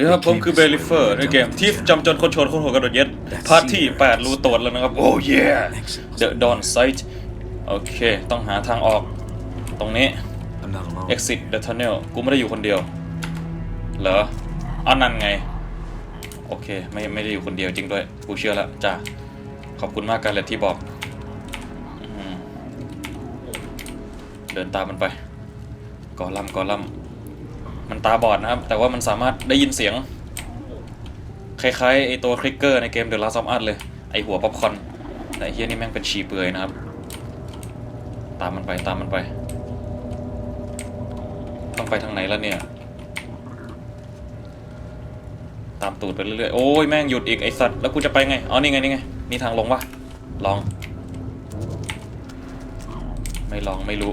ดีครับผมคือเบลิเฟอร์ในเกมที่จำจนคนชนคนหัวกระโดดเย็ดพาร์ทที่ 8 รู้ตัวแล้วนะครับ โอ้ย The Dawn Sight โอเค ต้องหาทางออก ตรงนี้ I'm not alone. Exit the tunnel กูไม่ได้อยู่คนเดียว เหรออันนั่นไง โอเค ไม่ไม่ได้อยู่คนเดียวจริงด้วย กูเชื่อแล้วจ้าขอบคุณมากการเลตที่บอกอืมเดินตามมันไปกอลัมกอลัม มันตาบอดนะครับ แต่ว่ามันสามารถได้ยินเสียง คล้ายๆไอตัวคลิกเกอร์ในเกม The Last of Us เลย ไอหัวป๊อปคอนแต่เฮียนี่แม่งเป็นฉี่เปื่อยนะครับ ตามมันไปตามมันไป ต้องไปทางไหนแล้วเนี่ย ตามตูดไปเรื่อยๆ โอ้ยแม่งหยุดอีกไอสัตว์ แล้วกูจะไปไง อ๋อนี่ไงนี่ไง มีทางลงวะลอง ไม่ลองไม่รู้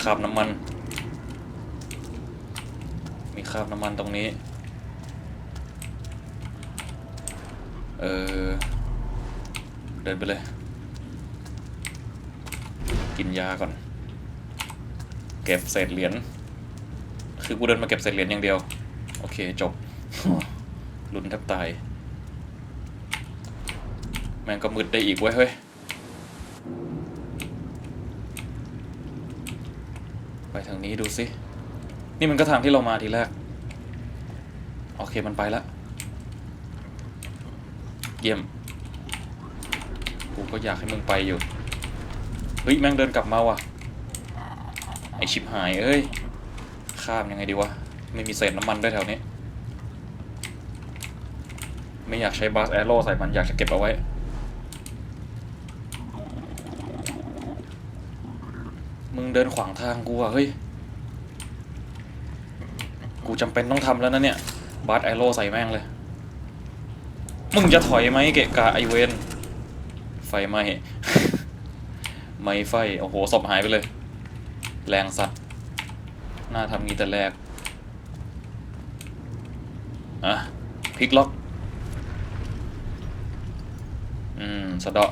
คราบน้ำมัน คราบน้ำมันตรงนี้ เออ เดินไปเลย กินยาก่อน เก็บเศษเหรียญ คือกูเดินมาเก็บเศษเหรียญอย่างเดียว โอเคจบ ลุ้นแทบตาย แม่งก็มืดได้อีกเว้ยเฮ้ย ไปทางนี้ดูสิ นี่มันก็ทางที่เรามาทีแรก โอเคมันไปแล้วเยี่ยมกูก็อยากให้มึงไปอยู่ เฮ้ย แม่งเดินกลับมาว่ะ ไอชิบหายเอ้ย ข้ามยังไงดีวะ ไม่มีเศษน้ำมันด้วยแถวนี้ ไม่อยากใช้บาสแอโร่ใส่มัน อยากจะเก็บเอาไว้ มึงเดินขวางทางกูอะเฮ้ย กูจำเป็นต้องทำแล้วนะเนี่ย บาสแอโร่ใส่แม่งเลย มึงจะถอยไหมเกะกะไอเวนไฟไหมไม่ไฟ โอ้โหศพหายไปเลย แรงสัตว์น่าทำงี้แต่แรก อะพลิกล็อก อืม สะเดาะ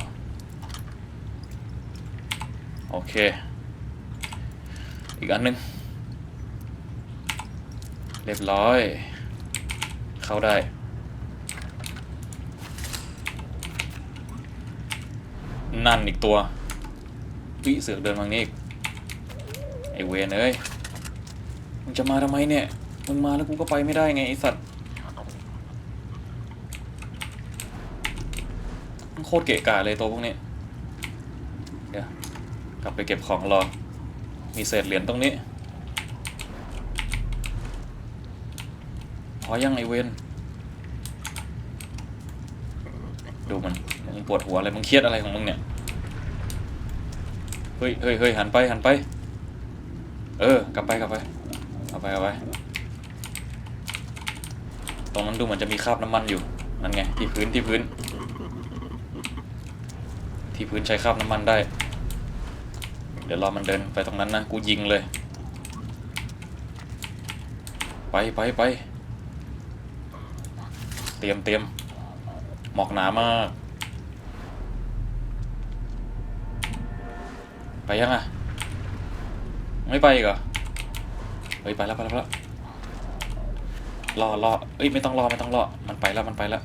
โอเค อีกอันหนึง เรียบร้อย เข้าได้ นั่นอีกตัววิเสือกเดินมานี่อีกไอเวนเอ้ยมึงจะมาทำไมเนี่ยมึงมาแล้วกูก็ไปไม่ได้ไงไอสัตว์มันโคตรเกะกะเลยตัวพวกนี้เดี๋ยวกลับไปเก็บของรอมีเศษเหรียญตรงนี้ อยังไอเวนดูมันมึงปวดหัวอะไรมึงเครียดอะไรของมึงเนี่ยเฮ้ยเฮ้ยเฮ้ยหันไปหันไป เออกลับไปกลับไปกลับไปกลับไป ตรงนั้นดูเหมือนจะมีคราบน้ำมันอยู่นั่นไงที่พื้นที่พื้น ที่พื้นใช้คราบน้ำมันได้ เดี๋ยวรอมันเดินไปตรงนั้นนะกูยิงเลย ไปไปไป เตรียมเตรียมหมอกหนามากไปยังอะ ไม่ไปอีกเหรอเฮ้ยไปแล้วไปแล้วไปแล้วรอรอเอ้ยไม่ต้องรอไม่ต้องรอมันไปแล้วมันไปแล้ว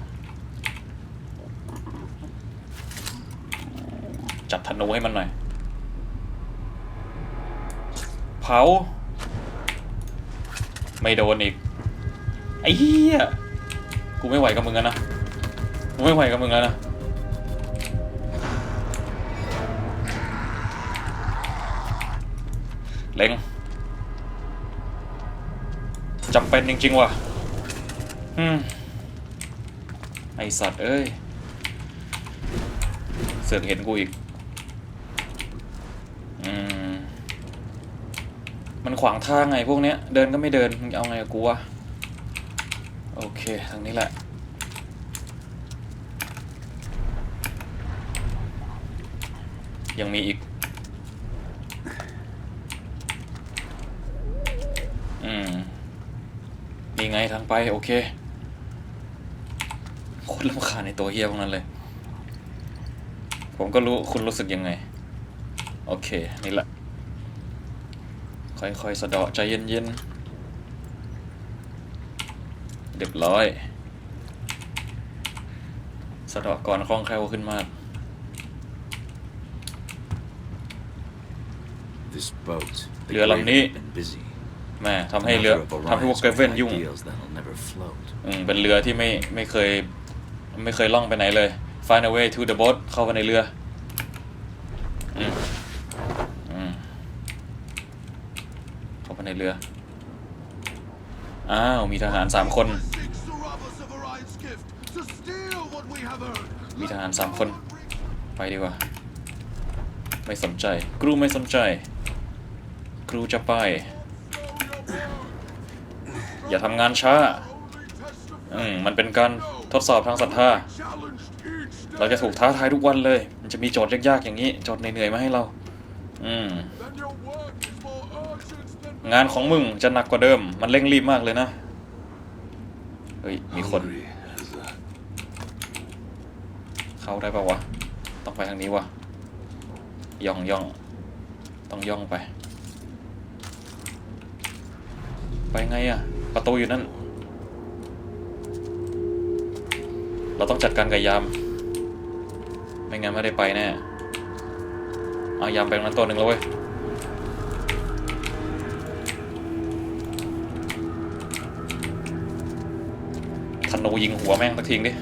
จัดธนูให้มันหน่อย เผา ไม่โดนอีกไอ้เหี้ย กูไม่ไหวกับมึงแล้วนะกูไม่ไหวกับมึงแล้วนะเล็งจำเป็นจริงๆว่ะอืมไอสัตว์เอ้ย เสือกเห็นกูอีก อืม มันขวางทางไงพวกเนี้ย เดินก็ไม่เดิน มึงเอาไงกับกูวะ เค ทางนี้แหละ ยังมีอีก อืมนี่ไงทางไป โอเค โคตรลำคาในตัวเฮียพวกนั้นเลย ผมก็รู้คุณรู้สึกยังไง โอเค นี่แหละ ค่อยๆสะเดาะใจเย็นๆ รียบร้อย สะเดอกกรคล่องแคล่วขึ้นมาก This boat. The Lia Lam Graven ni. have been busy. แม่ทำให้เรือ Another of ทำให้พวก Orion's เกรเวนยุ่ง ideals that'll never float. อืมเป็นเรือที่ไม่ไม่เคยไม่เคยล่องไปไหนเลย find a way to the boat เข้าไปในเรืออืมอืมเข้าไปในเรือ อ้าว มีทหารสามคน มีทหารสามคน ไปดีกว่า ไม่สนใจกรูไม่สนใจกรูจะไป อย่าทำงานช้า อืม มันเป็นการทดสอบทางศรัทธา เราจะถูกท้าทายทุกวันเลย มันจะมีโจทย์ยากๆอย่างนี้ โจทย์เหนื่อยๆมาให้เรา อืม งานของมึงจะหนักกว่าเดิม มันเร่งรีบมากเลยนะ เฮ้ย มีคน hungry as a เข้าได้ปะวะ ต้องไปทางนี้วะย่องย่อง ต้องย่องไป ไปไงอะประตูอยู่นั่น เราต้องจัดการกับยาม ไม่งั้นไม่ได้ไปแน่เอายามไปตรงนั้นตัวหนึ่งแล้วเว้ยธนูยิงหัวแม่งสักทีดิ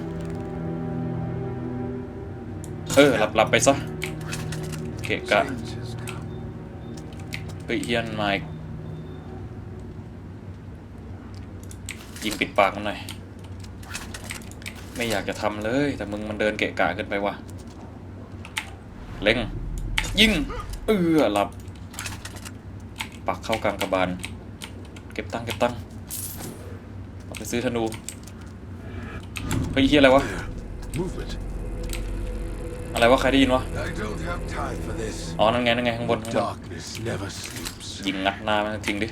เออหลับหลับไปซะเกะกะเฮ้ยเฮียนมายิงปิดปากมันหน่อย ไม่อยากจะทำเลย แต่มึงมันเดินเกะกะเกินไปว่ะ เล็ง ยิง เออหลับ ปักเข้ากลางกระบาล เก็บตั้งเก็บตั้งเอาไปซื้อธนูเฮ้ยเฮียอะไรวะ Movement. อะไรวะใครได้ยินวะ I don't have time for this. อ๋อ นั่นไง นั่นไง ข้างบนข้างบน Darkness never sleeps. ยิงงัดหน้ามันทิ้งดิ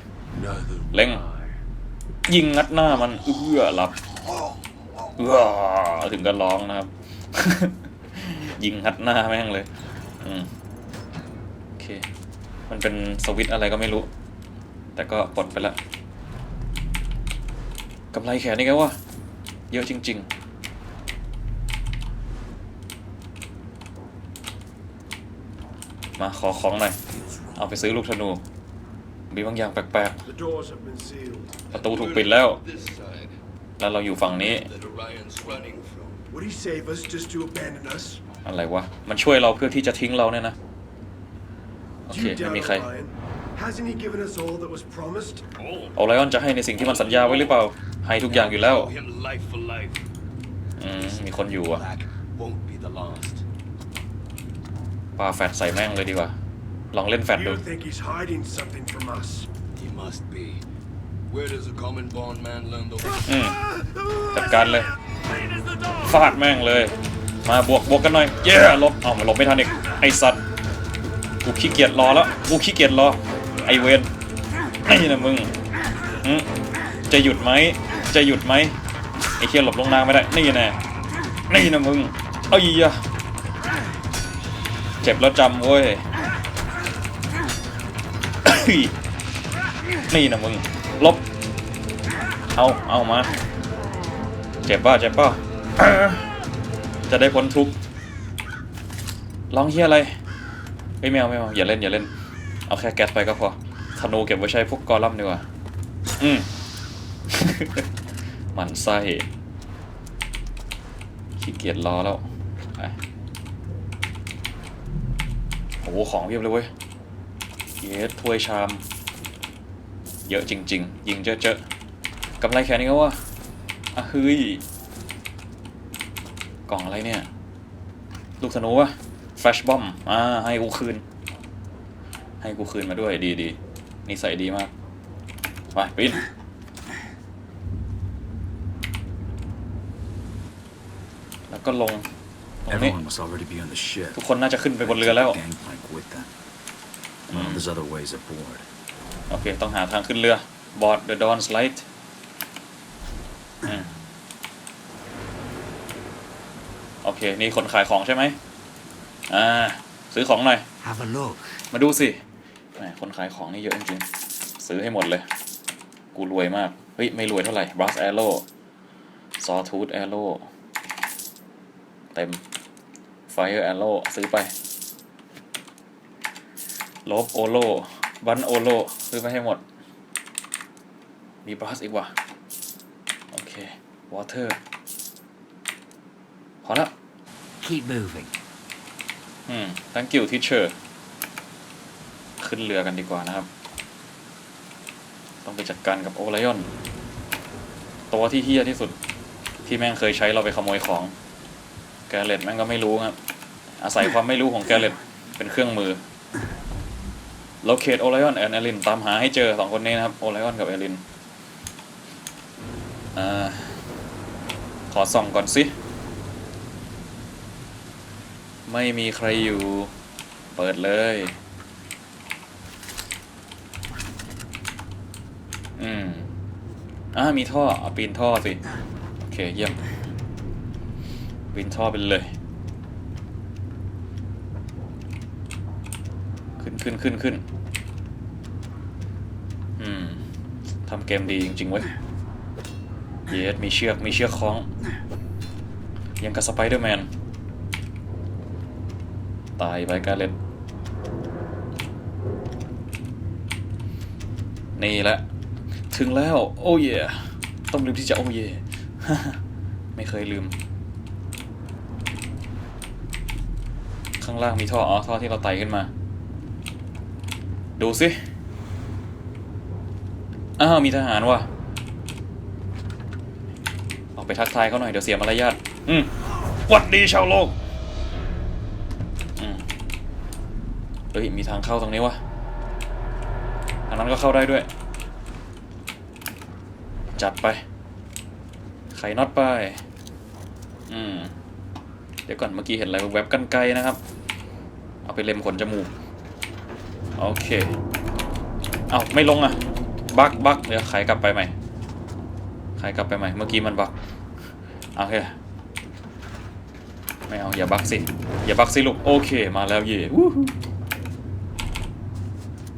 Neither Leng. will I. ยิงงัดหน้ามันเอื้อหลับเอื้อถึงกันร้องนะครับ ยิงงัดหน้าแม่งเลย อืมโอเค มันเป็นสวิตช์อะไรก็ไม่รู้ แต่ก็ปลดไปละกำไรแขนนี่แกวะ เยอะจริง ๆ มาขอของหน่อย เอาไปซื้อลูกธนู มีบางอย่างแปลก The doors have been sealed. ๆประตูถูกปิดแล้ว This side แล้วเราอยู่ฝั่งนี้ that Orion's running from. Would he save us just to abandon us? อะไรวะ มันช่วยเราเพื่อที่จะทิ้งเราเนี่ยนะ โอ Do เค you ไม่ doubt มีใคร Orion? Hasn't he given us all that was promised? โอไลออนจะให้ในสิ่งที่มันสัญญาไว้หรือเปล่า ให้ทุกอย่างอยู่แล้ว Show him life for life. อืม มีคนอยู่อะ Black won't be the last. ปาแฟดใส่แม่งเลยดีกว่า ลองเล่นแฟดดู You think he's hiding something from us? He must be. Where does a common bond man learn the อืมจัดการเลยฟาดแม่งเลย มาบวกบวกกันหน่อย เย้ลบเอามาลบไม่ทันอีก ไอสัตว์ กูขี้เกียจรอแล้ว กูขี้เกียจรอ ไอเวนไอ้นะมึงอืมจะหยุดไหม จะหยุดไหม ไอเคียหลบลงนางไม่ได้ นี่แน่นี่นะมึง เอ้ยอะ เจ็บแล้วจำเว้ย นี่นะมึง ลบ เอา เอามา เจ็บป่ะเจ็บป่ะจะได้พ้นทุกข์ร้องเฮียอะไรเฮ้ยไม่เอาไม่เอาอย่าเล่นอย่าเล่น เอาแค่แก๊สไปก็พอธนูเก็บไว้ใช้พวกกอลัมดีกว่า อืมหมันไส้ขี้เกียจรอแล้วไปโอ้โหของเพียบเลยเว้ยเยสถ้วยชาม เยอะจริง ๆ ยิงเจอะๆกำไรแค่นี้ก็ว่าอะเฮ้ย กล่องอะไรเนี่ย ลูกธนูวะแฟชบอมอ่าให้กูคืน ให้กูคืนมาด้วยดีดีนิสัยดีมาก ไปปินแล้วก็ลง ตรงนี้ Everyone must already be on the ship. ทุกคนน่าจะขึ้นไปบนเรือแล้ว Gangplank with them. Well, there's other ways aboard. โอเค ต้องหาทางขึ้นเรือบอร์ด the dawn slide อืมโอเค นี่คนขายของใช่ไหมอ่า ซื้อของหน่อย Have a look. มาดูสิแหมคนขายของนี่เยอะจริงๆซื้อให้หมดเลย กูรวยมาก เฮ้ย ไม่รวยเท่าไหร่ brass arrow อทูธแอโร่เต็ม Fire Arrow ซื้อไปลบโอโลบันโอโลซื้อไปให้หมด มีบรัสอีกว่ะ โอเค วอเตอร์ พอแล้ว Keep moving. อืม thank you teacher ขึ้นเรือกันดีกว่านะครับ ต้องไปจัดการกับโอไลออน ตัวที่เฮี้ยที่สุด ที่แม่งเคยใช้เราไปขโมยของ แกเลตแม่งก็ไม่รู้ครับ อาศัยความไม่รู้ของแกเลตเป็นเครื่องมือ locate Orion and Elin ตามหาให้เจอสองคนนี้นะครับ Orion กับ Elin อ่าขอส่องก่อนสิไม่มีใครอยู่ เปิดเลย อืมอ่ามีท่อเอาปีนท่อสิ โอเค เยี่ยม ปีนท่อไปเลย ขึ้นขึ้นขึ้นขึ้นอืมทำเกมดีจริงๆเว้ยเยสมีเชือก มีเชือกคล้อง ยังกับสไปเดอร์แมน ตายไปกาเล็ตนี่แหละ ถึงแล้ว โอ้เย่ต้องลืมที่จะโอ้เย่ไม่เคยลืม ข้างล่างมีท่อ อ๋อ ท่อที่เราไต่ขึ้นมา ดูสิ อ้าว มีทหารว่ะ ออกไปทักทายเขาหน่อย เดี๋ยวเสียมารยาท อืมหวัดดีชาวโลก อืมเฮ้ย มีทางเข้าตรงนี้วะทางนั้นก็เข้าได้ด้วย จัดไป ไขน็อตไป อืมเดี๋ยวก่อนเมื่อกี้เห็นอะไรแวบๆกันไกลนะครับ เอาไปเล็มขนจมูก โอเค เอาไม่ลงอะ บักบักเดี๋ยวไขกลับไปใหม่ไขกลับไปใหม่ เมื่อกี้มันบักโอเค ไม่เอา อย่าบักสิ อย่าบักสิลูก โอเค มาแล้วเย่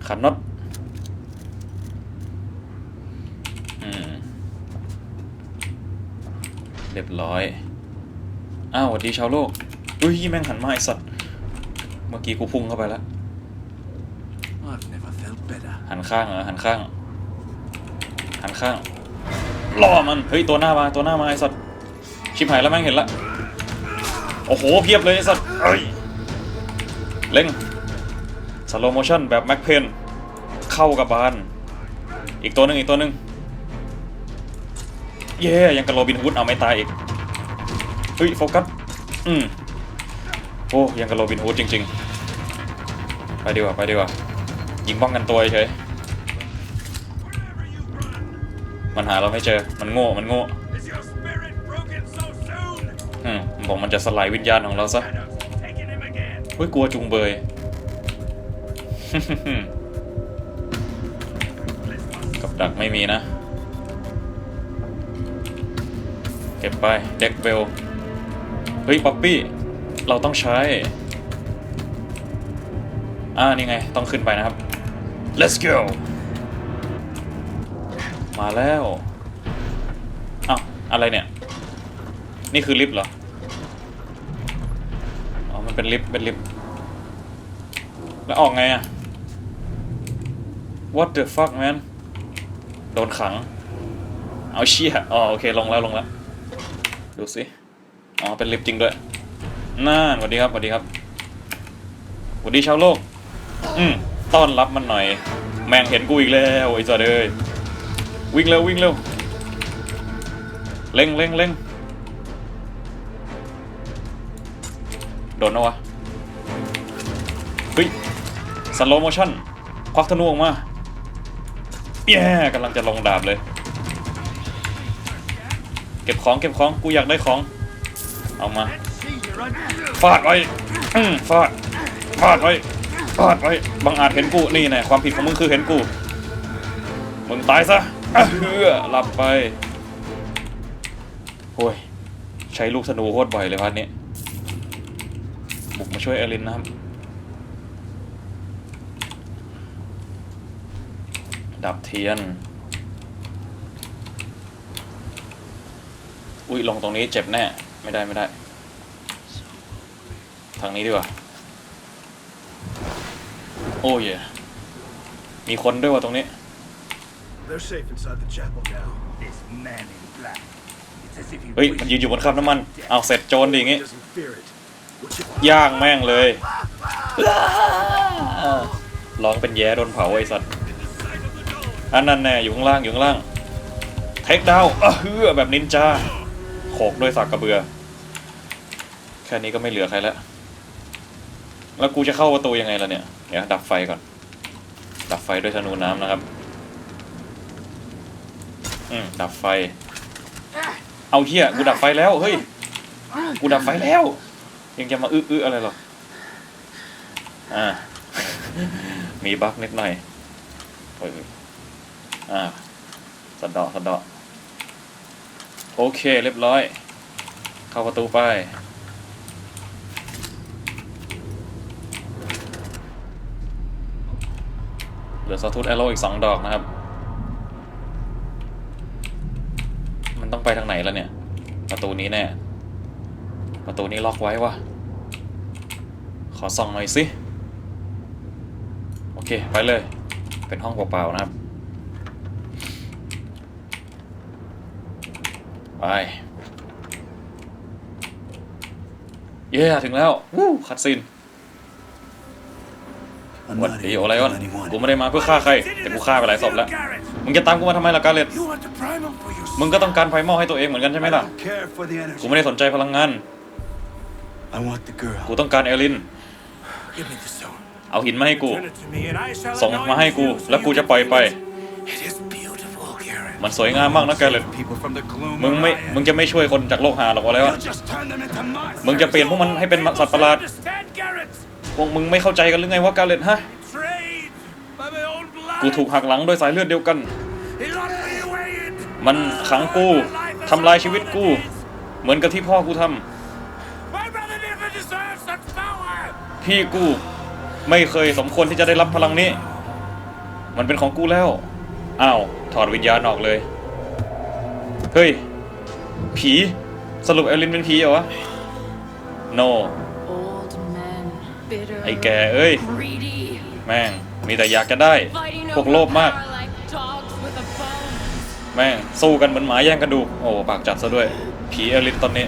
ขันน็อตเรียบร้อย อ้าวสวัสดีชาวโลก อุ้ยแม่งหันมาไอสัตว์ เมื่อกี้กูพุ่งเข้าไปแล้ว I've never felt better. หันข้างเหรอหันข้าง หันข้างล่อมัน เฮ้ย ตัวหน้ามา ตัวหน้ามาไอสัตว์ ชิบหายแล้วแม่งเห็นละ โอ้โห เพียบเลยไอสัตว์เอ้ย เล่งสโลโมชั่นแบบแม็กเพน เข้ากับบาน อีกตัวหนึ่งอีกตัวหนึ่งเย่ยังกับโรบินฮูดเอาไม่ตายอีก เฮ้ย โฟกัส อืมโอ้ยังกับโรบินฮูดจริง ๆ ไปดีกว่าไปดีกว่ายิงป้องกันตัวเฉยมันหาเราไม่เจอ มันโง่ มันโง่อืมบอกมันจะสลายวิญญาณของเราซะเฮ้ยกลัวจุงเบยกับดักไม่มีนะ เก็บไป เด็กเบล เฮ้ย ป๊อปปี้ เราต้องใช้ อ่านี่ไง ต้องขึ้นไปนะครับ let's go มาแล้วอ้าวอะไรเนี่ย นี่คือลิฟต์เหรอ อ๋อ มันเป็นลิฟต์ เป็นลิฟต์ แล้วออกไงอะ what the fuck man โดนขัง เอาเชี่ยอ๋อโอเค ลงแล้วลงแล้ว ดูสิ อ๋อ เป็นลิฟต์จริงด้วยน่านสวัสดีครับสวัสดีครับสวัสดีชาวโลก อืมต้อนรับมันหน่อย แม่งเห็นกูอีกแล้วไอ้จอดเอ้ยวิ่งเร็ววิ่งเร็วเร่งเร่งเร่งโดนนะวะเฮ้ยสโลโมชั่นควักธนูออกมาแย่กำลังจะลงดาบเลย เก็บของเก็บของกูอยากได้ของ เอามาฟาดไว้ฟาดฟาดไว้ ฟาดไว้บังอาจเห็นกูนี่แน่ความผิดของมึงคือเห็นกูมึงตายซะเฮือหลับไปโอ้ยใช้ลูกธนูโคตรบ่อยเลยพัดนี้บุกมาช่วยเอลินนะครับดับเทียน อุ้ยลงตรงนี้เจ็บแน่ ไม่ได้ไม่ได้ ทางนี้ดีกว่า โอ้ยมีคนด้วยว่ะตรงนี้ They're safe inside the chapel now. This man in black. It's as if he เฮ้ยมันยืนอยู่บนคราบน้ำมัน เอาเสร็จโจรดิอย่างงี้ Doesn't fear it. What you ย่างแม่งเลยร้องเป็นแย้โดนเผาไอ้สัตว์อันนั้นแน่อยู่ข้างล่างอยู่ข้างล่างเทคดาวอะเฮือแบบนินจาโขกด้วยสักกระเบือ แค่นี้ก็ไม่เหลือใครแล้ว แล้วกูจะเข้าประตูยังไงล่ะเนี่ย เดี๋ยวดับไฟก่อน ดับไฟด้วยธนูน้ำนะครับ อืมดับไฟ เอาเฮียกูดับไฟแล้ว เฮ้ย กูดับไฟแล้ว ยังจะมาอื้ออื้ออะไรหรอ อ่า มีบั๊กนิดหน่อยเฮ้ยอ่าสะเดาะสะเดาะโอเค เรียบร้อย เข้าประตูไป เห ลือสทูตแอโร่อีกสองดอกนะครับ มันต้องไปทางไหนแล้วเนี่ย ประตูนี้แน่ ประตูนี้ล็อกไว้วะขอส่องหน่อยสิโอเค ไปเลย เป็นห้องเปล่าๆนะครับ ไป เย้ ถึงแล้ววู้คัดซิน หวัด not ดี here โอ to ไลออน kill anyone. กูไม่ได้มาเพื่อฆ่าใคร แต่กูฆ่าไปหลายศพแล้ว มึงจะตามกูมาทำไมล่ะกาเลต You want the primal for yourself. มึงก็ต้องการไฟมอลให้ตัวเองเหมือนกันใช่ไหม I ล่ะ don't care for the กู energy. ไม่ได้สนใจพลังงาน I want the girl. กูต้องการเอลิน Give me the stone. เอาหินมาให้กู Turn it to me and I shall ส่ง anoint มาให้กู you so แล้วกู you จะ can ปล่อยไป feel it. It is beautiful, Garrett. มันสวยงามมากนะแกเลต People from the gloom มึงไม่ where I am. มึงจะไม่ช่วยคนจากโลกหาหรอกวะแล้ว You'll just turn them into monsters. มึงจะเปลี่ยนพวกมันให้เป็นสัตว์ประหลาด Understand, Garrett? พวกมึงไม่เข้าใจกันหรือไงวะกาเลตฮะ กูถูกหักหลังโดยสายเลือดเดียวกัน มันขังกูทำลายชีวิตกู เหมือนกับที่พ่อกูทำพี่กูไม่เคยสมควรที่จะได้รับพลังนี้ มันเป็นของกูแล้ว อ้าว ถอดวิญญาณออกเลย เฮ้ย ผี สรุปเอลินเป็นผีเหรอวะ no ไอ้แกเอ้ย greedy, แม่ง มีแต่อยากจะได้ fighting พวก over โลภมาก power like dogs with a bone. แม่ง สู้กันเหมือนหมาแย่งกระดูก โอ้ ปากจัดซะด้วย ผีเอลินตอนนี้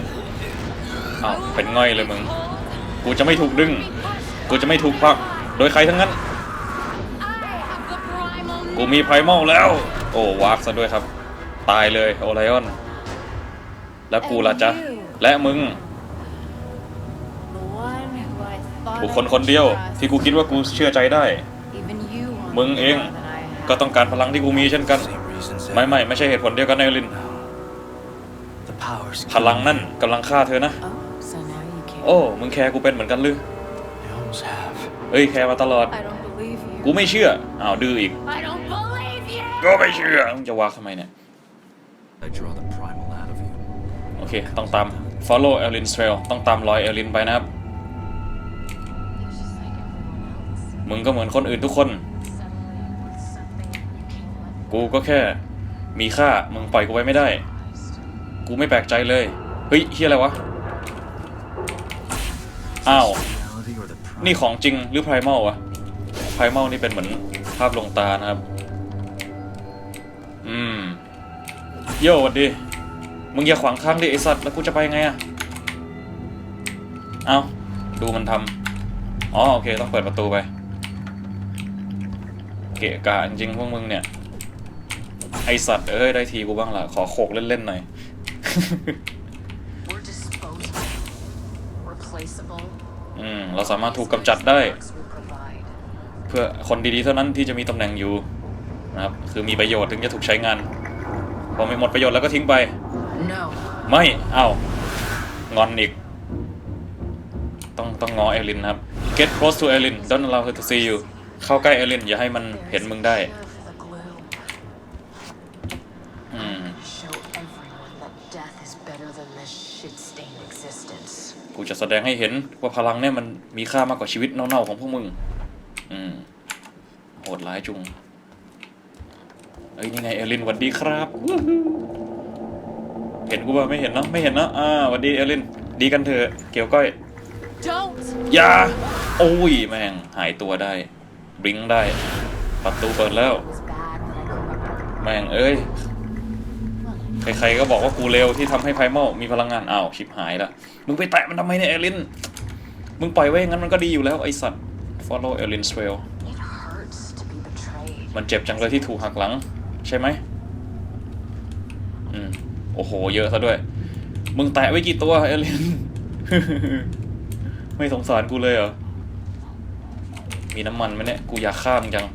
อ้าวเป็นง่อยเลยมึง กูจะไม่ถูกดึง กูจะไม่ถูกผลัก โดยใครทั้งนั้น I have the primal กูมีไพรมอลแล้ว โอ้วาร์ปซะด้วยครับ ตายเลยโอไลออน แล้วกูล่ะจ๊ะ และมึง บุคคล I คนเดียว trust. ที่กูคิดว่ากูเชื่อใจได้ Even you want มึงเอง more than I have. ก็ต้องการพลังที่กูมีเช่นกัน Same reasons. ไม่ไม่ไม่ใช่เหตุผลเดียวกันในลิน The powers. พลังนั่นกำลังฆ่าเธอนะ Oh, so now you care. โอ้ มึงแคร์กูเป็นเหมือนกันหรือ They almost have. เอ้ยแคร์มาตลอด I don't believe you. กูไม่เชื่อ อ้าวดื้ออีก I don't believe you. ก็ไม่เชื่อ มึงจะวากทำไมเนี่ย I draw the primal out of you. โอเค ต้องตาม follow Elin Trail ต้องตามรอยเอลินไปนะครับ มึงก็เหมือนคนอื่นทุกคน กูก็แค่ มีค่า มึงปล่อยกูไว้ไม่ได้ กูไม่แปลกใจเลย เฮ้ยเฮียอะไรวะ อ้าว นี่ของจริงหรือไพร m a l วะไพร m a l นี่เป็นเหมือนภาพลงตานะครับ อืม โย่วัดดี มึงอย่าขวางทางดิไอสัตว์ แล้วกูจะไปไงอะเอาดูมันทำอ๋อ โอเค ต้องเปิดประตูไป เกะกะจริงๆพวกมึงเนี่ย ไอสัตว์เอ้ยได้ทีกูบ้างล่ะ ขอโขกเล่นๆหน่อย We're disposable, replaceable. อืม เราสามารถถูกกำจัดได้ Perks we provide. เพื่อคนดีๆเท่านั้นที่จะมีตำแหน่งอยู่นะครับ คือมีประโยชน์ถึงจะถูกใช้งาน พอไม่หมดประโยชน์แล้วก็ทิ้งไป No. ไม่เอ้าวงอนอีก ต้องต้องงอเอลินนะครับ get close to เอลิน don't allow her to see you เข้าใกล้เอลินอย่าให้มันเห็นมึงได้ Cure for the glue. อืม Show everyone that death is better than this shit-stained existence. กูจะแสดงให้เห็นว่าพลังเนี่ยมันมีค่ามากกว่าชีวิตเน่าๆของพวกมึง อืม โหดร้ายจุง เอ้ยนี่ไงเอลินหวัดดีครับวู้ฮู้เห็นกูป่ะไม่เห็นเนอะไม่เห็นเนอะอ่าหวันดีเอลิน ดีกันเถอะ เกี่ยวก้อย Don't! อย่า โอ้ย แม่ง หายตัวได้ บลิงได้ ประตูเปิดแล้ว แม่งเอ้ย ใครๆก็บอกว่ากูเร็วที่ทำให้ไพมอลมีพลังงานอ้าวชิบหายละ มึงไปแตะมันทำไมเนี่ยเอลิน มึงปล่อยไว้อย่างนั้นมันก็ดีอยู่แล้วไอสัตว์ follow เอลินสเวล It hurts to be betrayed. มันเจ็บจังเลยที่ถูกหักหลัง ใช่ไหมอืม โอ้โห เยอะซะด้วย มึงแตะไว้กี่ตัวเอลิน ไม่สงสารกูเลยเหรอ มีน้ำมันไหมเนี่ย กูอยากข้ามจัง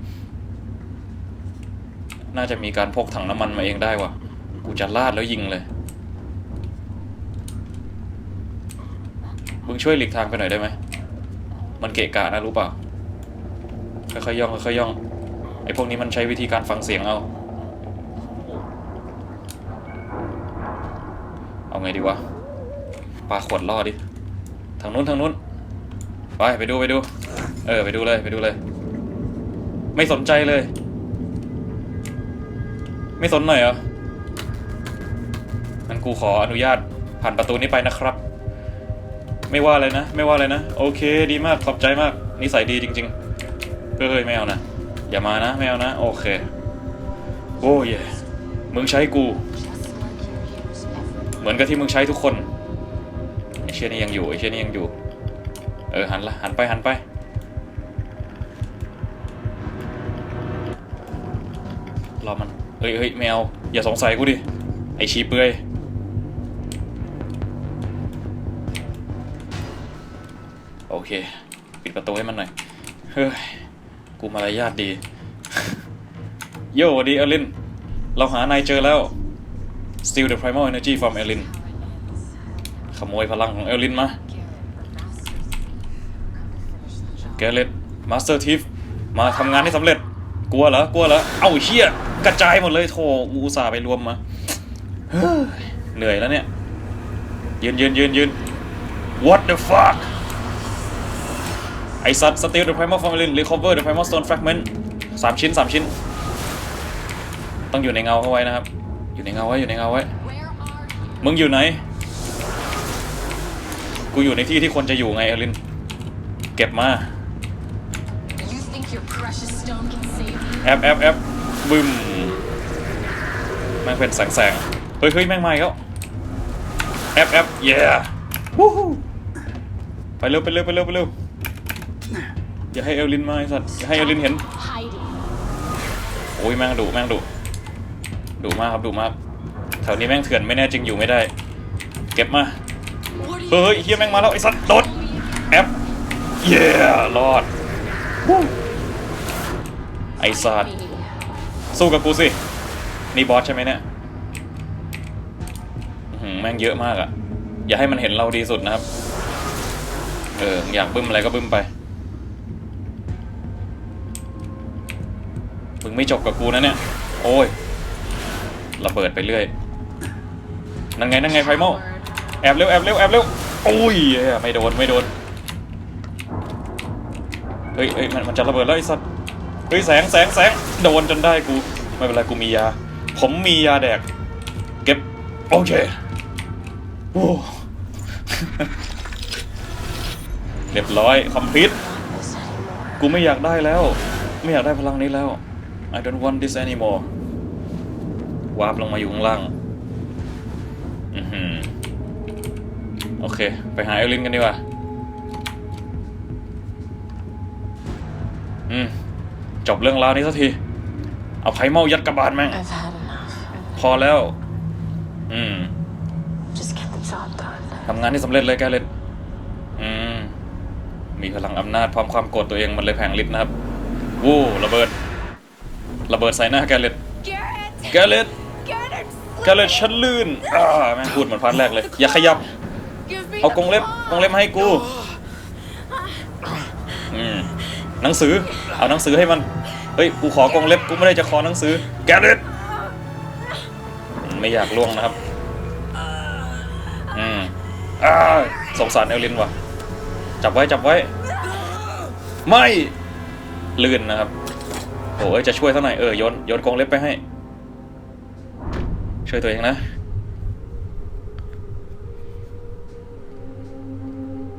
น่าจะมีการพกถังน้ำมันมาเองได้วะกูจะลาดแล้วยิงเลย มึงช่วยหลีกทางไปหน่อยได้ไหม มันเกะกะนะรู้เปล่า ค่อยๆย่องค่อยๆย่อง ไอ้พวกนี้มันใช้วิธีการฟังเสียงเอา เอาไงดีวะปาขวดล่อดิ ทางนู้นทางนู้น ไป ไปดูไปดู เออไปดูเลยไปดูเลย ไม่สนใจเลย ไม่สนหน่อยเหรองั้นกูขออนุญาตผ่านประตูนี้ไปนะครับ ไม่ว่าเลยนะ ไม่ว่าเลยนะ โอเค ดีมากขอบใจมากนิสัยดีจริงๆเฮ้ยไม่เอานะอย่ามานะไม่เอานะโอเคโอ้ยมึงใช้กู เหมือนกับที่มึงใช้ทุกคนไอเชี่ยนี่ยังอยู่ไอเชี่ยนี่ยังอยู่ เออหันละหันไปหันไป รอมันเฮ้ยเฮ้ยแมวอย่าสงสัยกูดิ ไอชีเปื่อยโอเค ปิดประตูให้มันหน่อย เฮ้ย กูมารยาทดี โยสวัสดีเอลิน เราหานายเจอแล้ว Steal the primal energy from Elin ขโมยพลังของเอลินมาแกเลตมาสเตอร์ทิฟมาทำงานให้สำเร็จ กลัวเหรอ กลัวเหรอ เอ้าเชี่ย กระจายหมดเลยโถกูอุตส่าห์ไปรวมมาเฮ้ยเหนื่อยแล้วเนี่ย ยืนยืนยืนยืน What the fuck ไอสัตว์ Steal the primal from Elin recover the primal stone fragment สามชิ้นสามชิ้น ต้องอยู่ในเงาเข้าไว้นะครับ อยู่ในเงาไว้อยู่ในเงาไว้ Where are you? มึงอยู่ไหน กูอยู่ในที่ที่ควรจะอยู่ไงเอลิน เก็บมา You think your precious stone can save me? แอปแอปแอป บึมแม่งเป็นแสงแสงเฮ้ยเฮ้ยแม่งมาอีกแล้วแอปแอปเย้วู้ฮู้ไปเร็วไปเร็วไปเร็วไปเร็วอย่าให้เอลลินมาไอ้สัตว์อย่าให้เอลลินเห็น Hiding. โอ้ยแม่งดุแม่งดุดุมากครับดุมากแถวนี้แม่งเถื่อนไม่แน่จริงอยู่ไม่ได้ เก็บมา What are you เฮ้ยเฮียแม่งมาแล้วไอ้สัตว์โดดแอปเย้รอดวู้ไอ้สัตว์ me? สู้กับกูสิ นี่บอสใช่ไหมเนี่ยหือแม่งเยอะมากอะอย่าให้มันเห็นเราดีสุดนะครับ เออ อยากบึ้มอะไรก็บึ้มไป มึงไม่จบกับกูนะเนี่ย โอ้ย ระเบิดไปเรื่อย นั่นไง นั่นไงไฟโมแอบเร็ว แอบเร็ว แอบเร็ว โอ้ย ไม่โดน ไม่โดน เฮ้ยเฮ้ยมันมันจะระเบิดแล้วไอ้สัตว์ เฮ้ยแสงแสงแสงโดนจนได้กู ไม่เป็นไรกูมียา ผมมียาแดก เก็บ โอเคโอ้เรียบร้อยคอมพลีท This anymore. กูไม่อยากได้แล้ว ไม่อยากได้พลังนี้แล้ว I don't want this anymore วาร์ปลงมาอยู่ข้างล่างอือหือโอเค ไปหาเอลินกันดีกว่า อืม จบเรื่องราวนี้สักที เอาไพ่เมายัดกระบาลแม่ง I've had enough. พอแล้ว อืม Just get the job done. ทำงานที่สำเร็จเลยแกเลตอืม มีพลังอำนาจพร้อมความโกรธตัวเองมันเลยแผงฤทธิ์นะครับ วู้ระเบิด ระเบิดใส่หน้าแกเลต Garrett! แกเลต Garrett! แกเลตฉันลื่นอ่าแม่งพูดเหมือนพาร์ทแรกเลย อย่าขยับ Give me เอากรงเล็บ กรงเล็บมาให้กู อืม หนังสือ เอาหนังสือให้มัน เฮ้ย กูขอกองเล็บ กูไม่ได้จะขอหนังสือ แกเด็ดไม่อยากล่วงนะครับ อืมอ่าสงสารเอลลินว่ะ จับไว้จับไว้ ไม่ ลื่นนะครับ โอ้ยจะช่วยเท่าไหร่เออโยนโยนกองเล็บไปให้ ช่วยตัวเองนะ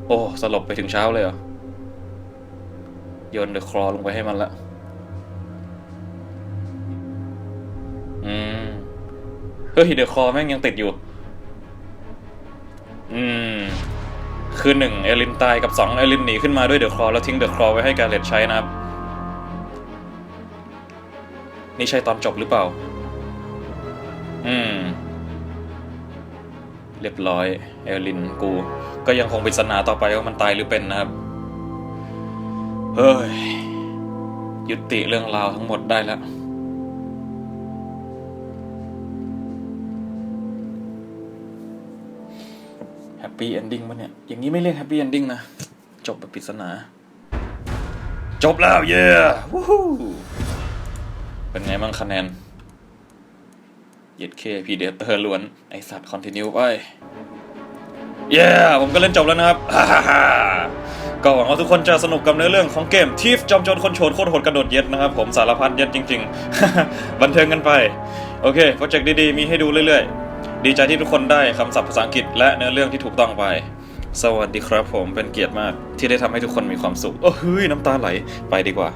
โอ้ สลบไปถึงเช้าเลยเหรอโยนเดอะคลอลงไปให้มันละ ฮ้ยเดอะคลอแม่งยังติดอยู่ อืม คือหนึ่งเอลินตายกับสองเอลินหนีขึ้นมาด้วยเดอะคลอแล้วทิ้งเดอะคลอไว้ให้การเลตใช้นะครับ นี่ใช่ตอนจบหรือเปล่า อืม เรียบร้อย เอลินกู ก็ยังคงปริศนาต่อไปว่ามันตายหรือเป็นนะครับ เฮ้ย ยุติเรื่องราวทั้งหมดได้แล้ว ปี้เอนดิ้งปะเนี่ย อย่างนี้ไม่เรียกแฮปปี้เอนดิ้งนะ จบแบบปริศนา จบแล้ว เย้วู้ฮู้เป็นไงบ้างคะแนนเย็ดเคพีเดเตอร์ล้วน ไอสัตว์คอนติเนียไปเย้ผมก็เล่นจบแล้วนะครับ ก็หวังว่าทุกคนจะสนุกกับเนื้อเรื่องของเกมทีฟจอมโจรคนโฉดโคตรโหดกระโดดเย็ดนะครับผมสารพัดเย็ดจริง ๆ บันเทิงกันไป โอเคโปรเจกต์ดีๆ มีให้ดูเรื่อยๆ ดีใจที่ทุกคนได้คำศัพท์ภาษาอังกฤษและเนื้อเรื่องที่ถูกต้องไป สวัสดีครับผมเป็นเกียรติมากที่ได้ทำให้ทุกคนมีความสุข โอ้เฮ้ยน้ำตาไหลไปดีกว่า